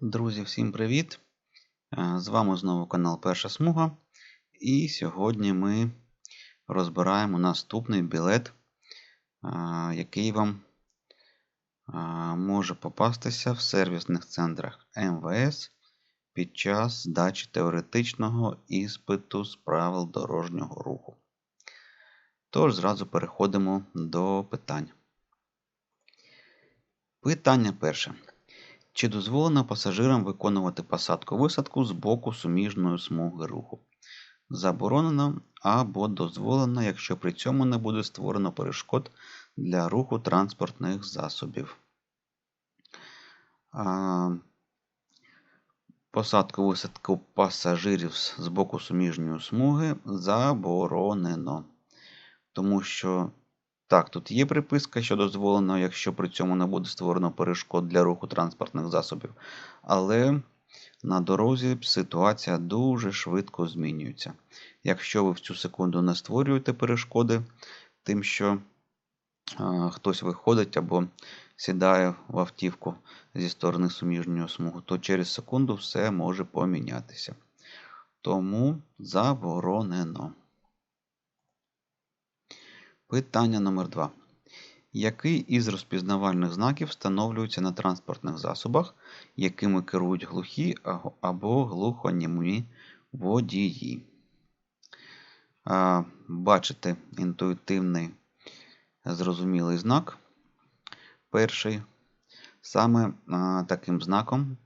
Друзі, всім привіт! З вами знову канал Перша Смуга. І сьогодні ми розбираємо наступний білет, який вам може попастися в сервісних центрах МВС під час здачі теоретичного іспиту з правил дорожнього руху. Тож, зразу переходимо до питань. Питання перше. Чи дозволено пасажирам виконувати посадку-висадку з боку суміжної смуги руху? Заборонено або дозволено, якщо при цьому не буде створено перешкод для руху транспортних засобів. Посадку-висадку пасажирів з боку суміжньої смуги заборонено. Тому що так, тут є приписка, що дозволено, якщо при цьому не буде створено перешкод для руху транспортних засобів. Але на дорозі ситуація дуже швидко змінюється. Якщо ви в цю секунду не створюєте перешкоди, тим, що а, хтось виходить або сідає в автівку зі сторони суміжнього смугу, то через секунду все може помінятися. Тому заборонено. Питання номер 2 Який із розпізнавальних знаків встановлюється на транспортних засобах, якими керують глухі або глухонімі водії? Бачите інтуїтивний зрозумілий знак. Перший. Саме таким знаком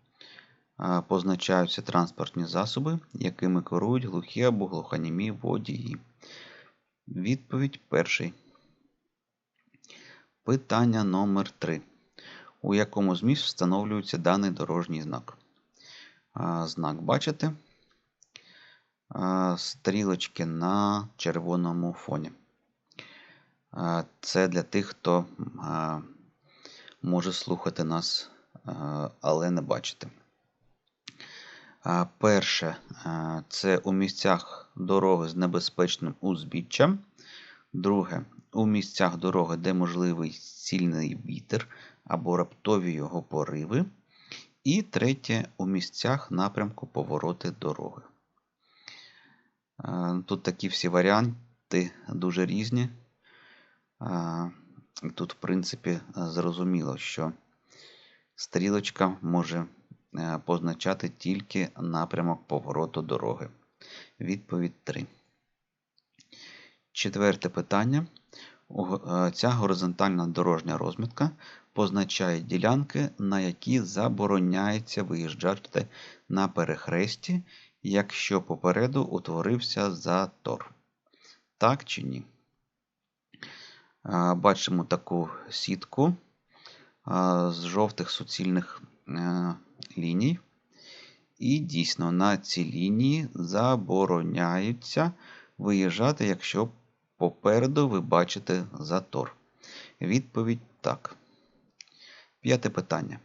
позначаються транспортні засоби, якими керують глухі або глухонімі водії. Відповідь перший. Питання номер 3 У якому зміст встановлюється даний дорожній знак? Знак бачите? Стрілочки на червоному фоні. Це для тих, хто може слухати нас, але не бачити. Перше, це у місцях дороги з небезпечним узбіччям. Друге, у місцях дороги, де можливий сильний вітер або раптові його пориви. І третє, у місцях напрямку повороти дороги. Тут такі всі варіанти дуже різні. Тут, в принципі, зрозуміло, що стрілочка може позначати тільки напрямок повороту дороги. Відповідь 3. Четверте питання. Е, ця горизонтальна дорожня розмітка позначає ділянки, на які забороняється виїжджати на перехресті, якщо попереду утворився затор. Так чи ні? Е, бачимо таку сітку з жовтих суцільних ліній. І дійсно на ці лінії забороняються виїжджати, якщо попереду ви бачите затор. Відповідь так. П'яте питання.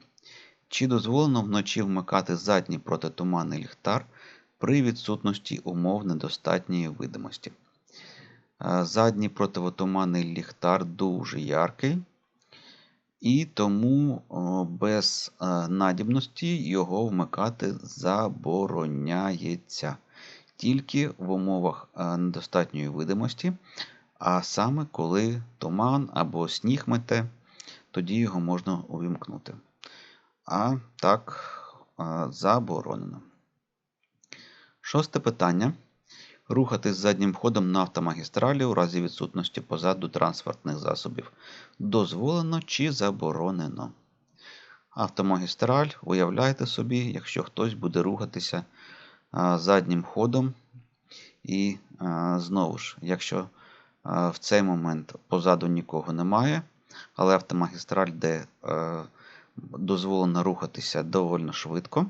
Чи дозволено вночі вмикати задній протитуманний ліхтар при відсутності умов недостатньої видимості? Задній противотуманний ліхтар дуже яркий. І тому без е, надібності його вмикати забороняється тільки в умовах е, недостатньої видимості, а саме коли туман або сніг мете, тоді його можна увімкнути. А так, е, заборонено. Шосте питання. Рухатись заднім ходом на автомагістралі у разі відсутності позаду транспортних засобів дозволено чи заборонено. Автомагістраль, уявляйте собі, якщо хтось буде рухатися заднім ходом. І знову ж, якщо в цей момент позаду нікого немає, але автомагістраль, де дозволено рухатися доволі швидко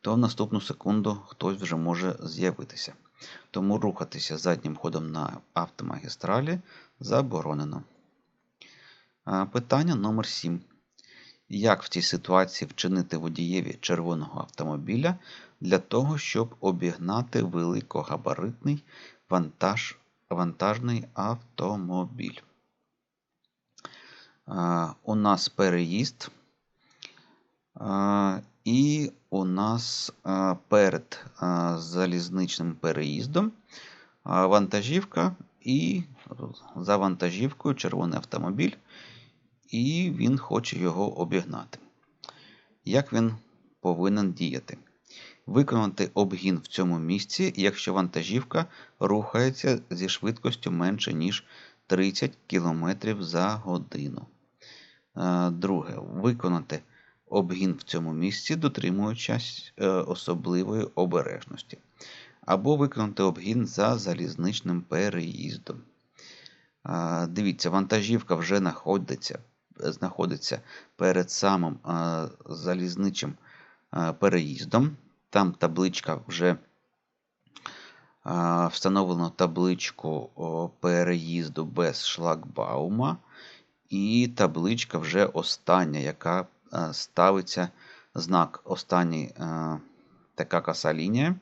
то в наступну секунду хтось вже може з'явитися. Тому рухатися заднім ходом на автомагістралі заборонено. Питання номер 7. Як в цій ситуації вчинити водієві червоного автомобіля для того, щоб обігнати великогабаритний вантаж, вантажний автомобіль? У нас переїзд І у нас перед залізничним переїздом вантажівка і за вантажівкою червоний автомобіль, і він хоче його обігнати. Як він повинен діяти? Виконати обгін в цьому місці, якщо вантажівка рухається зі швидкістю менше, ніж 30 км за годину. Е, друге. Виконати обгін в цьому місці, дотримуючись е, особливої обережності. Або виконати обгін за залізничним переїздом. Дивіться, вантажівка вже знаходиться знаходиться перед самим залізничим переїздом. Там табличка вже встановлено табличку переїзду без шлагбаума. І табличка вже остання, яка ставиться знак останній така коса лінія,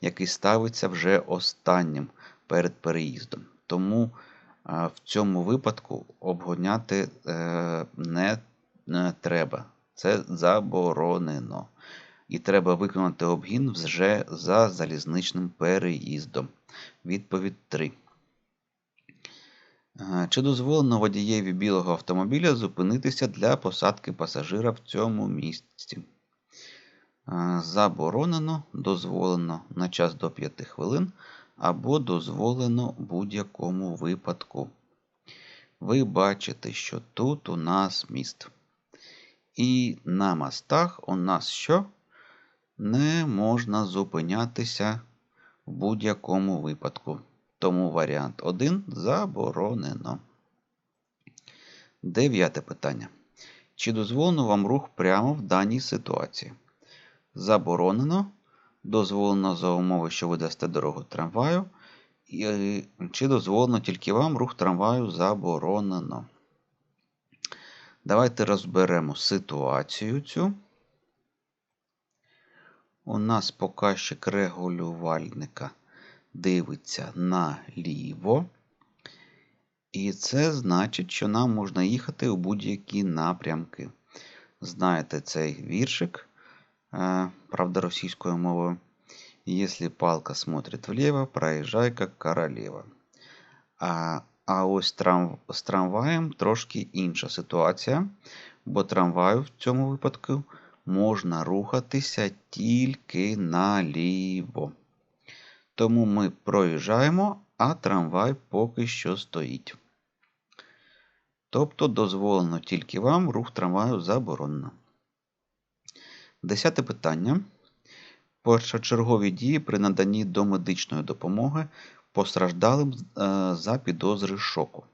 який ставиться вже останнім перед переїздом. Тому в цьому випадку обгоняти е, не треба. Це заборонено і треба виконати обгін вже за залізничним переїздом. Відповідь 3. Чи дозволено водієві білого автомобіля зупинитися для посадки пасажира в цьому місці? Заборонено, дозволено на час до 5 хвилин або дозволено будь-якому випадку. Ви бачите, що тут у нас міст. І на мостах у нас що? не можна зупинятися в будь-якому випадку. Тому варіант 1 заборонено. Дев'яте питання. Чи дозволено вам рух прямо в даній ситуації? Заборонено. Дозволено за умови, що ви дасте дорогу трамваю. Чи дозволено тільки вам рух трамваю заборонено? Давайте розберемо ситуацію цю у нас показчик регулювальника дивиться наліво. І це значить, що нам можна їхати у будь-які напрямки. Знаєте цей віршик, е, правда, російською мовою. Якщо палка смотрит вліво, проїжджай як королева. А а ось трам, з трамваєм трошки інша ситуація, бо трамваю в цьому випадку можна рухатися тільки наліво. Тому ми проїжджаємо, а трамвай поки що стоїть. Тобто дозволено тільки вам рух трамваю заборонено. Десяте питання. Першочергові дії при наданні до медичної допомоги постраждалим е, за підозри шоку.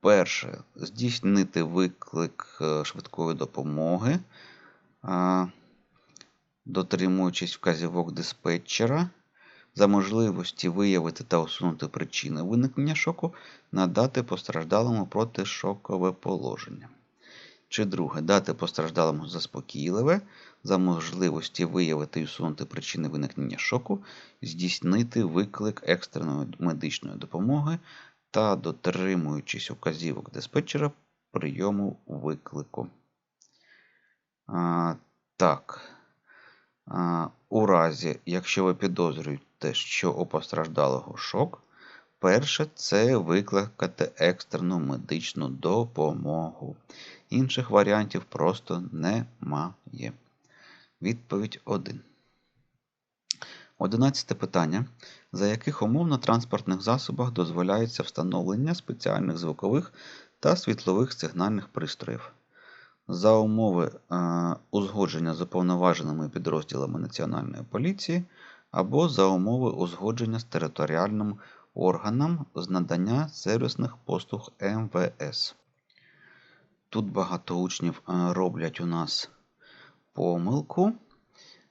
Перше, здійснити виклик е, швидкої допомоги, дотримуючись вказівок диспетчера, за можливості виявити та усунути причини виникнення шоку, надати постраждалому протишокове положення. Чи друге, дати постраждалому заспокійливе, за можливості виявити і усунути причини виникнення шоку, здійснити виклик екстреної медичної допомоги та дотримуючись указівок диспетчера прийому виклику. А, Так. У разі, якщо ви підозрюєте, що у постраждалого шок, перше це викликати екстрену медичну допомогу. Інших варіантів просто немає. Відповідь 1. Одинадцяте питання. За яких умов на транспортних засобах дозволяється встановлення спеціальних звукових та світлових сигнальних пристроїв? За умови е, узгодження з уповноваженими підрозділами Національної поліції або за умови узгодження з територіальним органом з надання сервісних послуг МВС. Тут багато учнів е, роблять у нас помилку.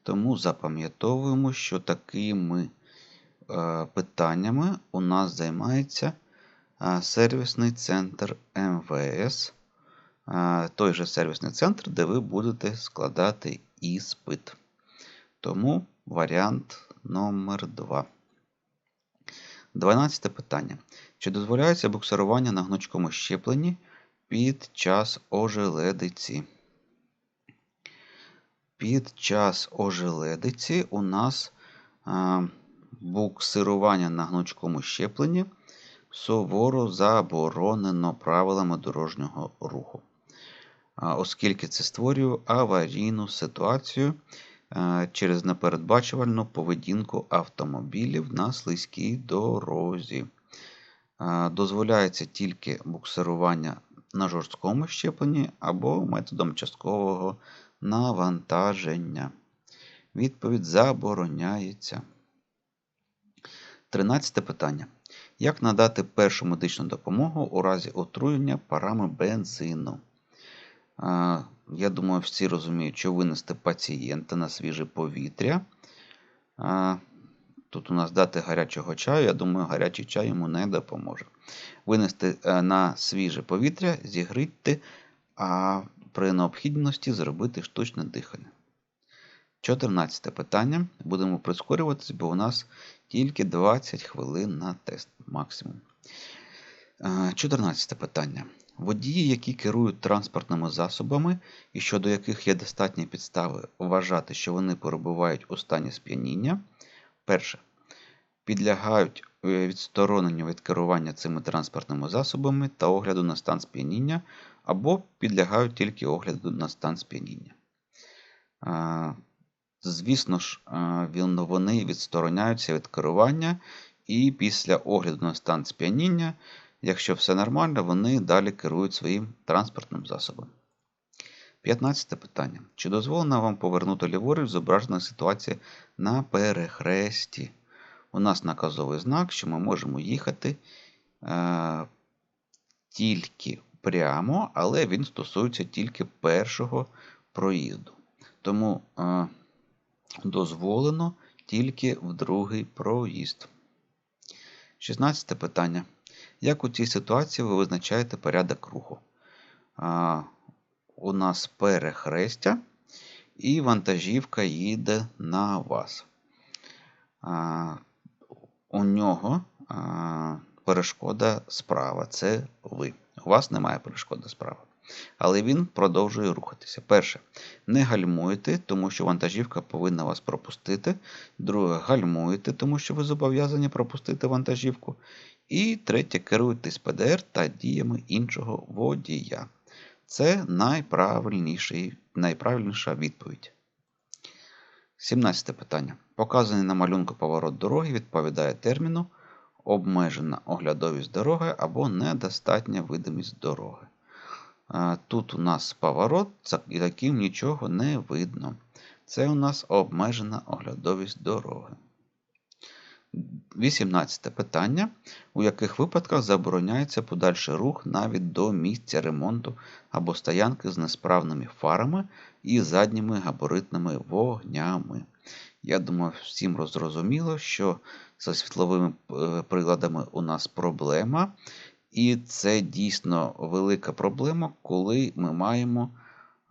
Тому запам'ятовуємо, що такими е, питаннями у нас займається сервісний центр МВС, той же сервісний центр, де ви будете складати іспит. Тому варіант номер 2. 12 питання. Чи дозволяється буксирування на гнучкому щепленні під час ожеледиці? під час ожеледиці у нас буксирування на гнучкому щепленні суворо заборонено правилами дорожнього руху, оскільки це створює аварійну ситуацію через непередбачувальну поведінку автомобілів на слизькій дорозі. Дозволяється тільки буксирування на жорсткому щепленні або методом часткового навантаження. Відповідь забороняється. Тринадцяте питання. Як надати першу медичну допомогу у разі отруєння парами бензину? Я думаю, всі розуміють, що винести пацієнта на свіже повітря. Тут у нас дати гарячого чаю, я думаю, гарячий чай йому не допоможе. Винести е, на свіже повітря, зігріти, а при необхідності зробити штучне дихання. 14 питання. Будемо прискорюватись, бо у нас тільки 20 хвилин на тест максимум. 14 е, питання. Водії, які керують транспортними засобами і щодо яких є достатні підстави вважати, що вони перебувають у стані сп'яніння. Перше. Підлягають е, відстороненню від керування цими транспортними засобами та огляду на стан сп'яніння, або підлягають тільки огляду на стан сп'яніння. Звісно ж, вони відстороняються від керування, і після огляду на стан сп'яніння, якщо все нормально, вони далі керують своїм транспортним засобом. 15 питання. Чи дозволено вам повернути ліворуч зображена ситуація на перехресті? У нас наказовий знак, що ми можемо їхати е, тільки прямо, але він стосується тільки першого проїзду. Тому е, дозволено тільки в другий проїзд. 16 питання. Як у цій ситуації ви визначаєте порядок руху? Е, у нас перехрестя, і вантажівка їде на вас. Е, у нього а, перешкода справа. Це ви. У вас немає перешкоди справа. Але він продовжує рухатися. Перше, не гальмуєте, тому що вантажівка повинна вас пропустити. Друге, гальмуєте, тому що ви зобов'язані пропустити вантажівку. І третє, керуєтесь ПДР та діями іншого водія. Це найправильніша відповідь. 17 питання. Показаний на малюнку поворот дороги відповідає терміну обмежена оглядовість дороги або недостатня видимість дороги. Тут у нас поворот, і таким нічого не видно. Це у нас обмежена оглядовість дороги. 18 питання. У яких випадках забороняється подальший рух навіть до місця ремонту або стоянки з несправними фарами і задніми габаритними вогнями? Я думаю, всім зрозуміло, що зі світловими е, приладами у нас проблема. І це дійсно велика проблема, коли ми маємо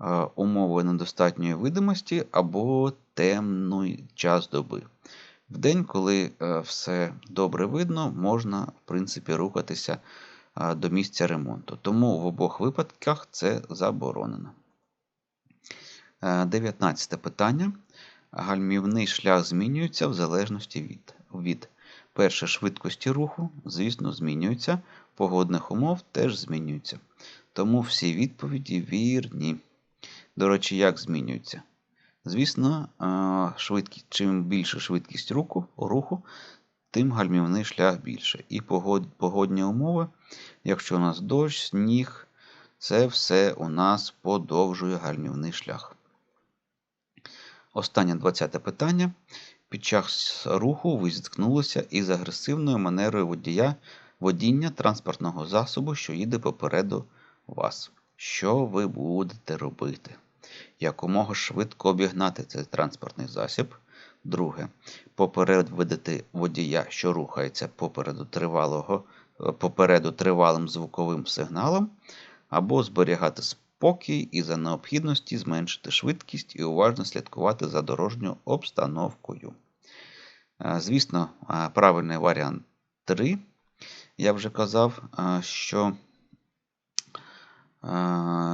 е, умови недостатньої видимості або темний час доби. В день, коли е, все добре видно, можна, в принципі, рухатися до місця ремонту. Тому в обох випадках це заборонено. 19 питання. Гальмівний шлях змінюється в залежності від. від. Перше, швидкості руху, звісно, змінюється, погодних умов теж змінюються. Тому всі відповіді вірні. До речі, як змінюються? Звісно, швидкість, чим більше швидкість руху, руху, тим гальмівний шлях більше. І погодні умови, якщо у нас дощ, сніг, це все у нас подовжує гальмівний шлях. Останнє 20 питання. Під час руху ви зіткнулися із агресивною манерою водія водіння транспортного засобу, що їде попереду вас. Що ви будете робити? Якомога швидко обігнати цей транспортний засіб. Друге. Попередити водія, що рухається попереду тривалого, попереду тривалим звуковим сигналом, або зберігати спокій і за необхідності зменшити швидкість і уважно слідкувати за дорожньою обстановкою. Е, звісно, е, правильний варіант 3. Я вже казав, е, що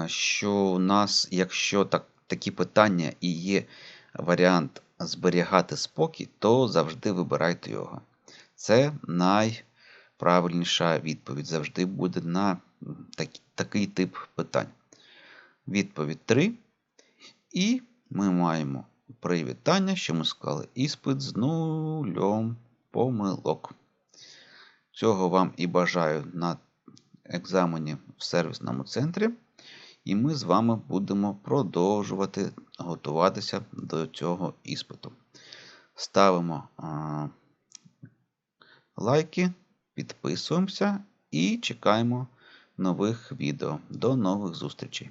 що у нас, якщо так, такі питання і є варіант зберігати спокій, то завжди вибирайте його. Це найправильніша відповідь. Завжди буде на такий тип питань. Відповідь 3. І ми маємо привітання, що ми склали іспит з нульом помилок. Цього вам і бажаю на екзамені в сервісному центрі. І ми з вами будемо продовжувати готуватися до цього іспиту. Ставимо а, лайки, підписуємося і чекаємо нових відео. До нових зустрічей!